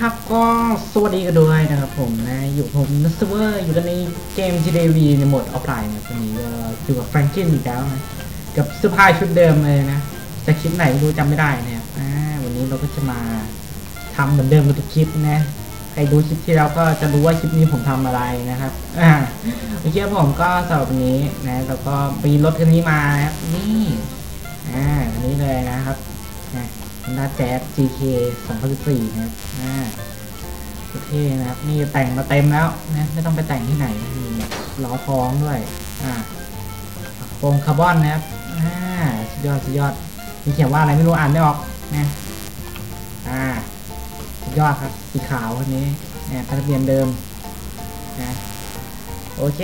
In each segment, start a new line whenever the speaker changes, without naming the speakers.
ครับก็สวัสดีกันด้วยนะครับผมนะอยู่ผมนัสเวอร์อยู่กันในเกม GDV ในโหมดออฟไลน์นะวันนี้ก็อยู่กับแฟรงกินอีกแล้วนะกับเสื้อผ้าชุดเดิมเลยนะจะคลิปไหนไม่รู้จำไม่ได้นะครับวันนี้เราก็จะมาทำเหมือนเดิมกับทุกคลิปนะใครดูคลิปที่แล้วก็จะรู้ว่าคลิปนี้ผมทำอะไรนะครับอ่าโอเคผมก็สำหรับวันนี้นะแล้วก็มีรถคันนี้มานะครับนี่อ่าอันนี้เลยนะครับ นะฮอนด้าแจ๊ส GK 2014นะครับอ่าโอเคนะครับ นี่แต่งมาเต็มแล้วนะ ไม่ต้องไปแต่งที่ไหนมีล้อท้องด้วย อ่าโครงคาร์บอนนะครับ อ่า สุดยอด สุดยอด มีเขียนว่าอะไรไม่รู้อ่านไม่ออกนะ อ่า สุดยอดครับ สีขาวคันนี้เนี่ยทะเบียนเดิม นะ โอเค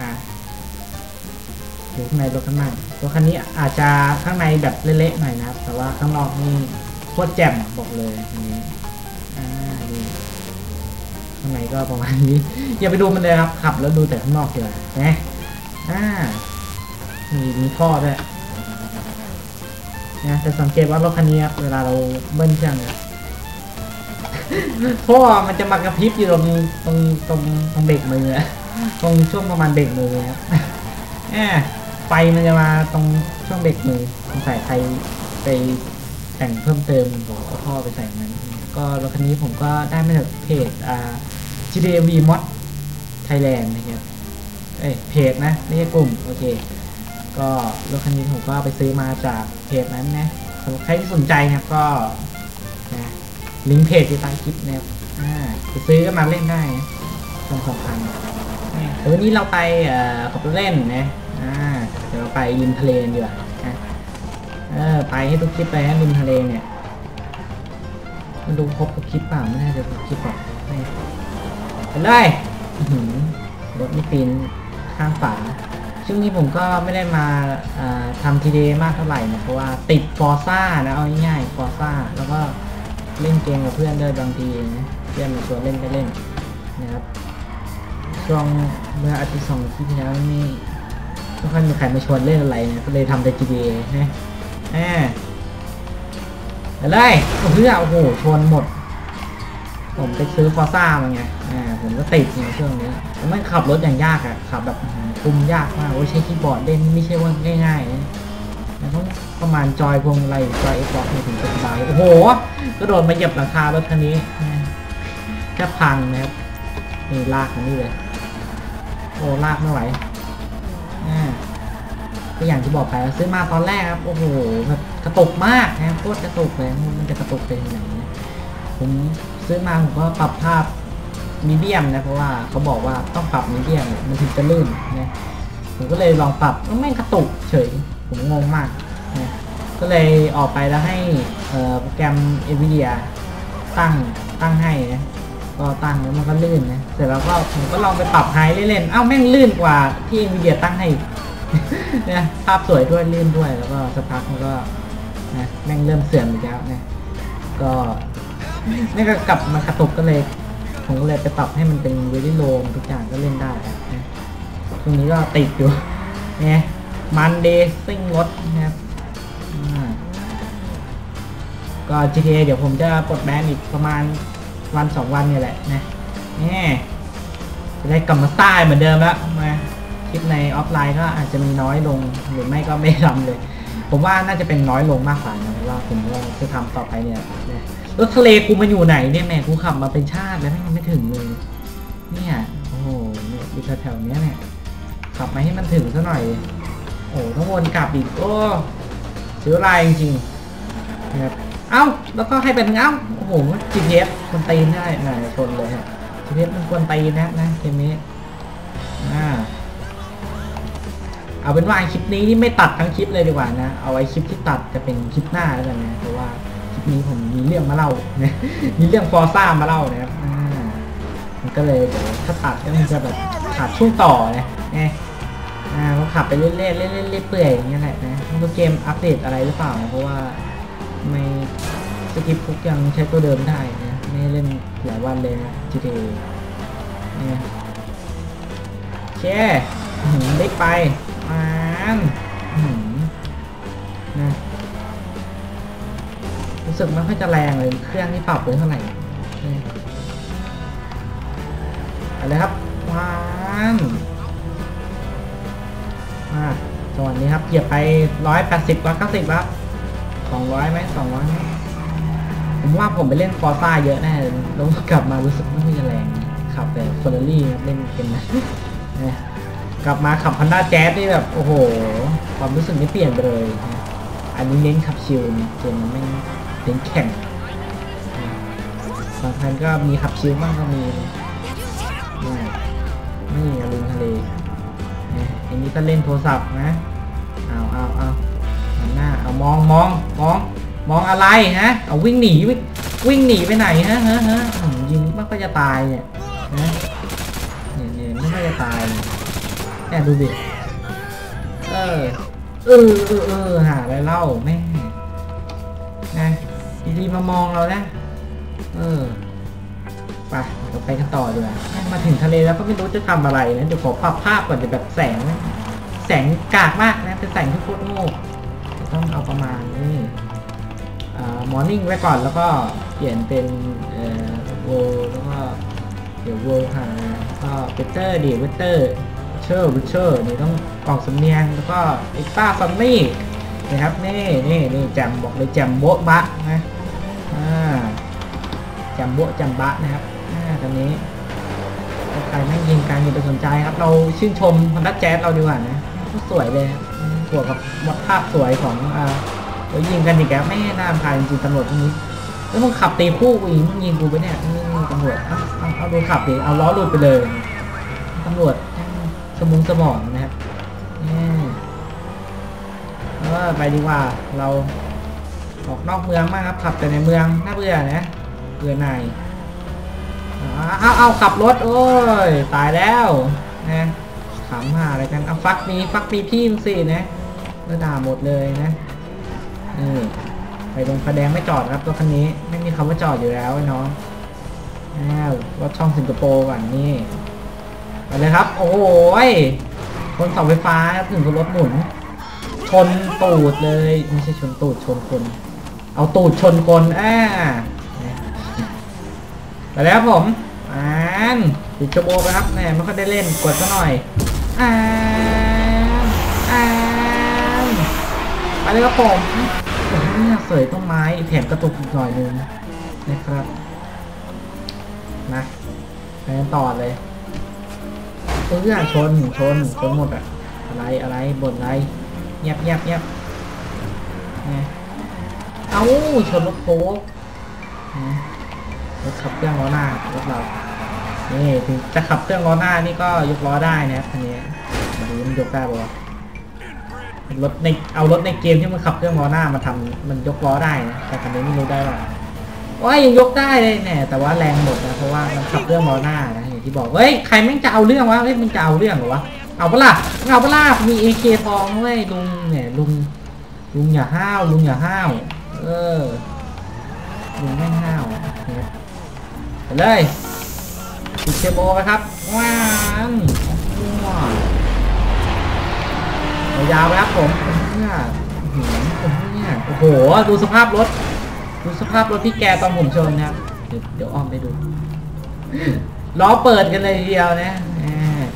อ่า อยู่ข้างในรถข้างในรถคันนี้อาจจะข้างในแบบเละๆหน่อยนะครับ แต่ว่าข้างนอกนี่โคตรแจ่มบอกเลยอันนี้อ่านี่ข้างในก็ประมาณนี้ อย่าไปดูมันเลยครับขับแล้วดูแต่ข้างนอกดีกว่านะอ่ามีมีท่อด้วยนะแต่สังเกตว่ารถคันนี้ครับเวลาเราเบิ้ลเครื่องเนี่ยท่อมันจะมากระพริบอยู่ตรงตรงตรงตรงเบรกมืออะตรงช่วงประมาณเบรกมือครับแอบ ไฟมันจะมาตรงช่วงเบรกมือสงสัยใครไปแต่งเพิ่มเติมบอกเอาท่อไปใส่งนั้น ก็รถคันนี้ผมก็ได้มาจากเพจอ่า GDV Mod Thailand นะครับเอ้ยเพจนะไม่ใช่กลุ่มโอเค ก็รถคันนี้ผมก็ไปซื้อมาจากเพจนั้นนะสำหรับใครที่สนใจนะก็นะลิงก์เพจอยู่ใต้คลิปนะครับไปซื้อก็มาเล่นได้นะสองสองพันเออนนี้เราไปเอ่อขับรถเล่นนะ อ่าเดี๋ยวไปริมทะเลดีกว่านะเออไปให้ทุกคลิปไปให้ริมทะเลเนี่ยมันดูครบทุกคลิปเปล่าไม่น่าจะครบคลิปหรอกนี่ไปเลยรถไม่ปีนข้างฝาช่วงนี้ผมก็ไม่ได้มาทำทีเดมากเท่าไหร่นะเพราะว่าติดฟอร์ซ่านะเอาง่ายๆฟอร์ซ่าแล้วก็เล่นเกมกับเพื่อนด้วยบางทีนะเพื่อนมาชวนเล่นก็เล่นนะครับช่วงเมื่ออาทิตย์สองอาทิตย์ที่แล้วนี่ ไม่ค่อยมีใครมาชวนเล่นอะไรนะก็เลยทำแต่ GTA นะแหมอะไรโอ้โหโอ้โหชนหมด ผมไปซื้อฟอซ่ามาไงอ่าผมก็ติดในช่วงนี้มันขับรถอย่างยากอะขับแบบคุมยากมากโอ้ยใช้คีย์บอร์ดเล่นไม่ใช่ว่าง่ายๆนะต้องประมาณจอยพวงมาลัยจอยเอ็กซ์บอถึงจะสบายโอ้โหกระโดดมาเหยียบหลังคารถคันนี้นะแค่พังนะครับนี่ลากมานี่เลยโอ้ลากไม่ไหว อ่าก็อย่างที่บอกไปว่าซื้อมาตอนแรกครับ โอ้โหแบบกระตุกมากนะโคตรกระตุกเลยมันจะกระตุกเป็นไหนเนี่ยผมซื้อมาผมก็ปรับภาพมีเดียมนะเพราะว่าเขาบอกว่าต้องปรับมีเดียมมันถึงจะลื่นนะผมก็เลยลองปรับแล้วแม่กระตุกเฉย ผมงงมากนะก็เลยออกไปแล้วให้โปรแกรม NVIDIA ตั้งตั้งให้นะ ก็ตั้งแล้วมันก็ลื่นนะเสร็จแล้วก็ผมก็ลองไปปรับไฮเล่นๆเอ้าแม่งลื่นกว่าที่ NVIDIA ตั้งให้นะภาพสวยด้วยลื่นด้วยแล้วก็สักพักมันก็นะแม่งเริ่มเสื่อมอีกแล้วนะก็นี่ก็กลับมากระตุกก็เลยผมก็เลยไปปรับให้มันเป็นเวลิโลมทุกอย่างก็เล่นได้นะตรงนี้ก็ติดอยู่เนี่ยมันเดซิ่งรถนะครับก็ GTA เดี๋ยวผมจะปลดแบนอีกประมาณ วันสองวันเนี่ยแหละนะนี่จะได้กลับมาสไตล์เหมือนเดิมแล้วมาคลิปในออฟไลน์ก็อาจจะมีน้อยลงหรือไม่ก็ไม่ทำเลย ผมว่าน่าจะเป็นน้อยลงมากกว่านะเพราะว่าผมว่าจะทำต่อไปเนี่ยนะรถทะเลกูมาอยู่ไหนเนี่ยแม่กูขับมาเป็นชาติแล้วแม่งยังไม่ถึงเลยเนี่ยโอ้โหเนี่ยอยู่แถวๆนี้เนี่ยขับมาให้มันถึงซะหน่อย โอ้ต้องวนกลับอีกโอ้เสียเวลาจริงๆนะครับ เอ้า แล้วก็ให้เป็นเอ้า โอ้โห GPS คนตีนได้น่าชนเลยฮะ GPS มันควรตีนะนะเกมนี้อ่าเอาเป็นว่าคลิปนี้นี่ไม่ตัดทั้งคลิปเลยดีกว่านะ เอาไว้คลิปที่ตัดจะเป็นคลิปหน้าแล้วกันนะเพราะว่าคลิปนี้ผมมีเรื่องมาเล่านะมีเรื่องฟอร์ซ่ามาเล่านะครับอ่ามันก็เลยเดี๋ยวถ้าตัดก็มันจะแบบขาดช่วงต่อนะไงอ่าก็ขับไปเรื่อยๆเรื่อยๆเรื่อยๆเปื่อยอย่างเงี้ยแหละนะไม่รู้เกมอัปเดตอะไรหรือเปล่านะเพราะว่า ไม่สกิปคุกยังใช้ตัวเดิมได้นะไม่เล่นหลายวันเลยนะ GTA เนี่ยโอเคอื้ไปมันนะรู้สึกไม่ค่อยจะแรงเลย เครื่องที่ปรับไวเท่าไหร่อะไรครับวานมาสวัสดีครับเหยียบไปร้อยแปดสิบร้อยเก้าสิบครับ องร้อยไหมสองร้อยไหมผมว่าผมไปเล่นฟอร์ซ่าเยอะแน่แล้วกลับมารู้สึกไม่ค่อยจะแรงขับแต่เฟอร์รารี่เล่นเป็นนะเนี่ยกลับมาขับพันด้าแจ๊สนี่แบบ โอ้โห ความรู้สึกไม่เปลี่ยนไปเลย อันนี้เน้นขับชิลเนี่ยเกมไม่เน้นแข่งบางครั้งก็มีขับชิลบ้างก็มีนี่นี่อรุณทะเลอันนี้ก็เล่นโทรศัพท์นะ เอาเอาเอา เอามองมองมองมองอะไรฮะ เอาวิ่งหนีวิ่งวิ่งหนีไปไหนฮะฮะฮะยิงมันก็จะตายเนี่ยนะเนี่ยเนี่ยม่ค่อยจะตายแค่ดูดิเออเออเออเออหาอะไรเล่าแม่นะดีๆมามองเรานะ เออไปเราไปกันต่อดีกว่ามาถึงทะเลแล้วก็ไม่รู้จะทำอะไรนะเดี๋ยวขอปรับภาพก่อนเดี๋ยวแบบแสง แสงกากมากนะเป็นแสงที่โคตรโง่ ต้องเอาประมาณนี้มอร์นิ่งไว้ก่อนแล้วก็เปลี่ยนเป็นเอ่อโวแล้วก็เดี๋ยวโวหาก็เวเตอร์ดีเวเตอร์เชอร์วิเชอร์นี่ต้องออกสำเนียงแล้วก็เอ็กซ์ต้าซันนี่นะครับนี่นี่นี่จมบอกเลยจมโบ๊ะบะนะจมโบ๊ะจมบะนะครับอ่าตอนนี้ใครไม่ยิงการยิงไปสนใจครับ เราชื่นชมพันดัแจ๊สเราดีกว่านะสวยเลยครับ วกกับวัดภาพสวยของอ่าเรายิงกันอีกแล้วไม่น่ารำคาญจริงตำรวจพวกนี้แล้วมึงขับตีคู่กูอีกมึงยิงกูไปเนี่ยตำรวจเอาเอาดูขับดิเอาล้อหลุดไปเลยตำรวจสมองสมองนะครับนี่เออไปดีกว่าเราออกนอกเมืองมากครับขับแต่ในเมืองน่าเบื่อนะเบื่อหน่ายเอาเอาขับรถ โอ้ยตายแล้วนะขำหาอะไรกันเอาฟักมีฟักมีพี่มึงสินะ แล้วด่าหมดเลยนะนี่ไปตรงไฟแดงไม่จอดครับรถคันนี้ไม่มีคำว่าจอดอยู่แล้วไอ้น้องอ้าวรถช่องสิงคโปร์ก่อนนี่ไปเลยครับ โอ้ยคนเสาไฟฟ้าครับถึงรถหมุน ชนตูดเลยไม่ใช่ชนตูดชนคน เอาตูดชนคนอ่าไปแล้วผมอ่านปิดโชโบไปครับแหมไม่ค่อยได้เล่นกดซะหน่อยอ่านอ่าน ไปเลยครับผมโอ้โหเนี่ยเสยต้นไม้แถมกระตุกอีกหน่อยนึงนะครับนะไปกันต่อเลยเพื่อชนชนชนหมดอะอะไรอะไรบ่นอะไรเงียบเงียบเงียบเนี่ยเอาชนรถโค้กนะรถขับเครื่องล้อหน้ารถเรานี่ถึงจะขับเครื่องล้อหน้านี่ก็ยกล้อได้นะครับคันนี้มาดูมันยกได้ปะ รถในเอารถในเกมที่มันขับเครื่องล้อหน้ามาทำมันยกล้อได้นะแต่คันนี้ไม่รู้ได้ว่าว่ายังยกได้เลยเนี่ยแต่ว่าแรงหมดนะเพราะว่ามันขับเครื่องล้อหน้านะอย่างที่บอกเฮ้ยใครแม่งจะเอาเรื่องวะเฮ้ยมึงจะเอาเรื่องเหรอวะเอาปะล่ะเอาปะล่ะมีเอเคทองเว้ยลุงเนี่ยลุงลุงอย่าห้าวลุงอย่าห้าวเออลุงแม่งห้าวไปเลยปิดเทโบไปครับว้าวว้าว ยาวครับผมเนี่ยหืมเนี่ยโอ้โห ดูสภาพรถ ดูสภาพรถที่แกตอนผมชนนะครับเดี๋ยวเดี๋ยวอ้อมไปดู ล้อเปิดกันเลยทีเดียวนะ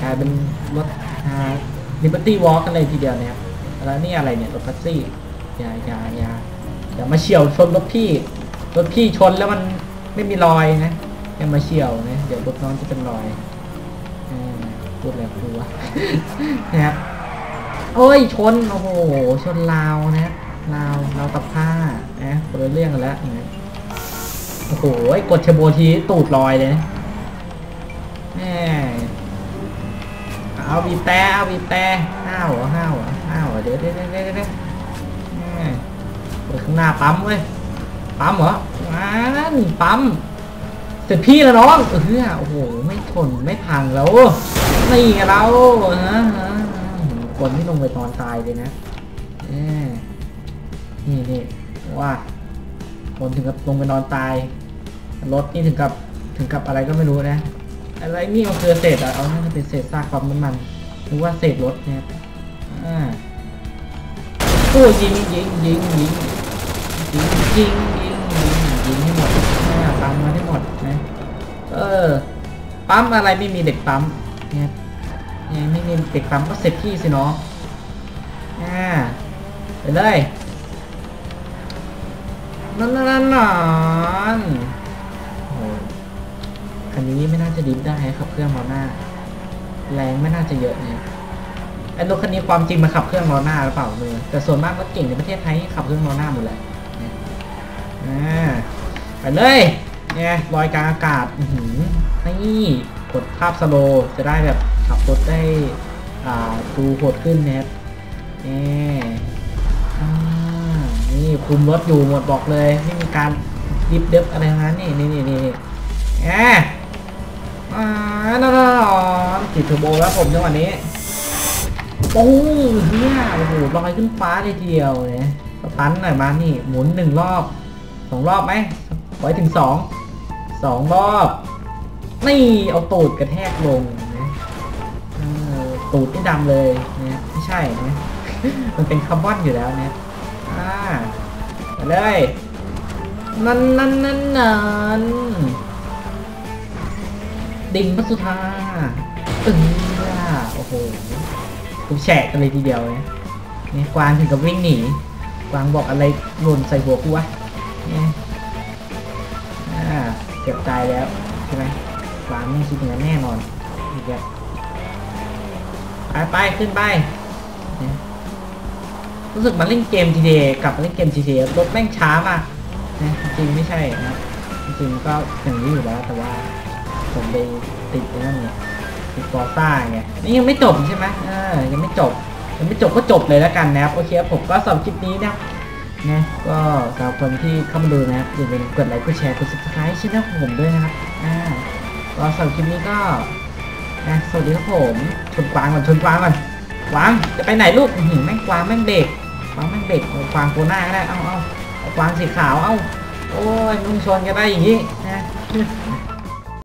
กลายเป็นรถลิเบอร์ตี้วอล์กกันเลยทีเดียวนะครับแล้วนี่อะไรเนี่ยรถแท็กซี่อย่าอย่าอย่าอย่ามาเฉียวชนรถพี่รถพี่ชนแล้วมันไม่มีรอยนะอย่ามาเฉียวนะเดี๋ยวรถน้องจะเป็นรอยพูดแล้วพูดวะนะครับ โอ้ยชนโอ้โหชนลาวนะลาวลาวตับผ้านะคนละเรื่องกันแล้วนะโอ้โหกดเชโบทีตูดลอยเลยนะแหมเอาบีแต่เอาบีแต่ห้าวห้าวห้าวเดี๋ยวเดี๋ยวเดี๋ยวเดี๋ยวเดี๋ยวแมเปิดข้างหน้าปั๊มเว้ยปั๊มเหรออ่านปั๊มเสร็จพี่แล้วน้องเออโอ้โหไม่ทนไม่พังแล้วนี่ไงเราฮะ คนที่ลงไปนอนตายเลยนะนี่นี่ว่าคนถึงกับลงไปนอนตาย รถนี่ถึงกับถึงกับอะไรก็ไม่รู้นะ อะไรนี่มันคือเศษอะเอาน่าจะเป็นเศษซากความน้ำมันหรือว่าเศษรถเนี่ยอ่าโอ้ยิงยิงยิงยิงยิงยิงยิงยิงยิงให้หมดอ่าตามมาให้หมดนะ เออ ปั๊มอะไรไม่มีเด็กปั๊มเนี่ย ไม่มีเด็กปั๊มก็เสร็จที่สิเนาะอ่าไปเลยนั่นนั่นนั่นนนโอ้คันนี้ไม่น่าจะดิฟได้ครับเครื่องล้อหน้า แรงไม่น่าจะเยอะนะไอ้รถคันนี้ความจริงมันขับเครื่องล้อหน้าหรือเปล่ามือแต่ส่วนมากรถเก่งในประเทศไทยขับเครื่องล้อหน้าหมดเลยนะอ่าไปเลยเนี่ยลอยกลางอากาศ อือหือนี่กดภาพสโลจะได้แบบ ขับรถได้ดูโหดขึ้นนะครับนี่นี่คุมรถอยู่หมดบอกเลยไม่มีการดิฟเด็บอะไรนั้นนี่นี่นี่นี่แหมอ่านอนนติดเทอร์โบแล้วผมจังหวะนี้ปู้งเฮียโอ้โหลอยขึ้นฟ้าเลยทีเดียวเนี่ยสตันหน่อยมานี่หมุนหนึ่งรอบสองรอบไหมไว้ถึงสองสองรอบ นี่เอาตูดกระแทกลง ตูดนี่ดำเลยเนี่ยไม่ใช่นะมันเป็นคาร์บอนอยู่แล้วเนี่ยอ่าไปเลยนั่นนั่นนั่นนั่นดิ่งพัสุธาเออโอ้โหกูแฉกกันเลยทีเดียวเนี่ยนี่กวางถึงกับวิ่งหนีกวางบอกอะไรหล่นใส่หัวกูวะเนี่ยอ่าเกือบตายแล้วใช่ไหมกวางไม่คิดอย่างนั้นแน่นอนนี่ครับ ไปไปขึ้นไปเนี่ยรู้สึกมาเล่นเกม GTA กลับมาเล่นเกม GTA รถแม่งช้ามากนะจริงไม่ใช่นะจริงก็อย่างนี้อยู่แล้วแต่ว่าผมไปติดไอ้นั่นไงติดฟอร์ซ่าไงนี่ยังไม่จบใช่ไหมเออยังไม่จบยังไม่จบก็จบเลยแล้วกันนะครับโอเคครับผมก็สำหรับคลิปนี้นะนะก็สำหรับคนที่เข้ามาดูนะครับอย่าลืมกดไลค์กดแชร์กด subscribe ช่องของผมด้วยนะครับอ่าก็สำหรับคลิปนี้ก็ นะสวัสดีครับผมชนกวางก่อนชนกวางก่อนกวางจะไปไหนลูกอื้อหือแม่งกวางแม่งเบรกกวางแม่งเบรกกวางตัวหน้าก็ได้เอาเอาเอากวางสีขาวเอาโอ้ยมึงชนกันได้อย่างนี้นะ